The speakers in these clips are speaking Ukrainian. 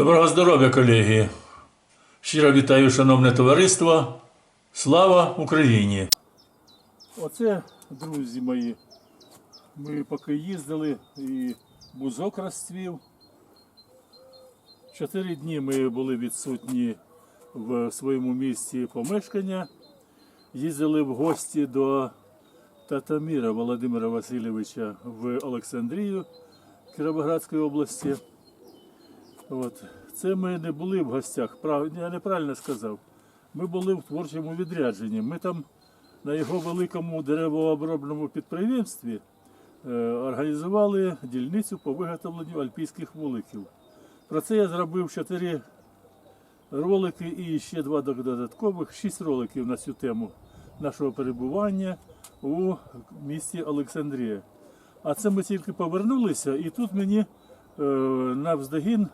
Доброго здоров'я, колеги! Щиро вітаю, шановне товариство. Слава Україні! Оце, друзі мої, ми поки їздили і бузок розцвів. Чотири дні ми були відсутні в своєму місці помешкання. Їздили в гості до Татаміра Володимира Васильовича в Олександрію Кіровоградської області. От. Це ми не були в гостях, прав... я неправильно сказав. Ми були в творчому відрядженні. Ми там на його великому деревообробному підприємстві е, організували дільницю по виготовленню альпійських вуликів. Про це я зробив чотири ролики і ще два додаткових, шість роликів на цю тему нашого перебування у місті Олександрія. А це ми тільки повернулися, і тут мені е, навздогін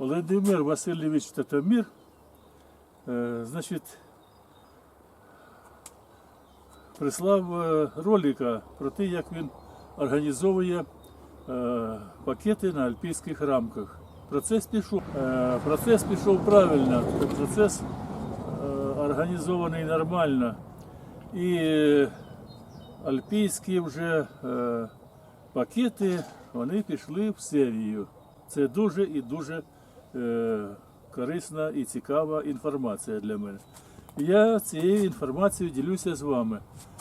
Володимир Васильович Татамір, е, значить, прислав е, ролика про те, як він організовує е, пакети на альпійських рамках. Процес пішов. Процес пішов правильно, процес е, організований нормально. І альпійські вже пакети вони пішли в серію. Це дуже і дуже корисна і цікава інформація для мене. Я цією інформацією ділюся з вами.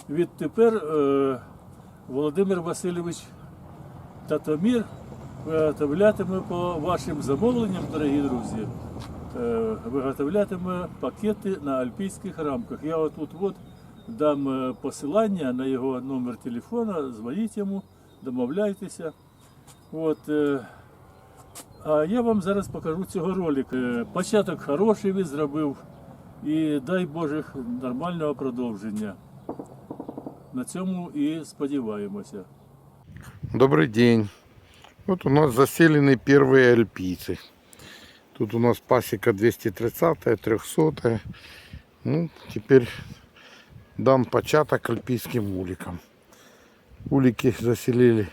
Відтепер е, Володимир Васильович Татомір виготовлятиме по вашим замовленням, дорогі друзі, е, виготовлятиме пакети на альпійських рамках. Я отут от дам е, посилання на його номер телефона, дзвоніть йому, домовляйтеся. От, е, а я вам зараз покажу цього ролика. Е, Початок хороший він зробив. І дай Боже нормального продовження. На цьому і сподіваємося. Добрый день. Вот у нас заселены первые альпийцы. Тут у нас пасека 230 300 Ну, теперь дам початок альпийским уликам. Улики заселили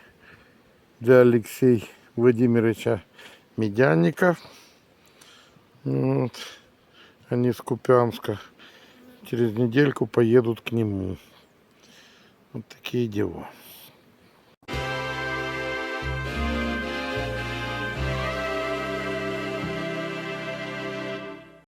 для Алексея Владимировича Медянника. Вот. Они с Купянска. Через недельку поедут к нему. Вот такие дела.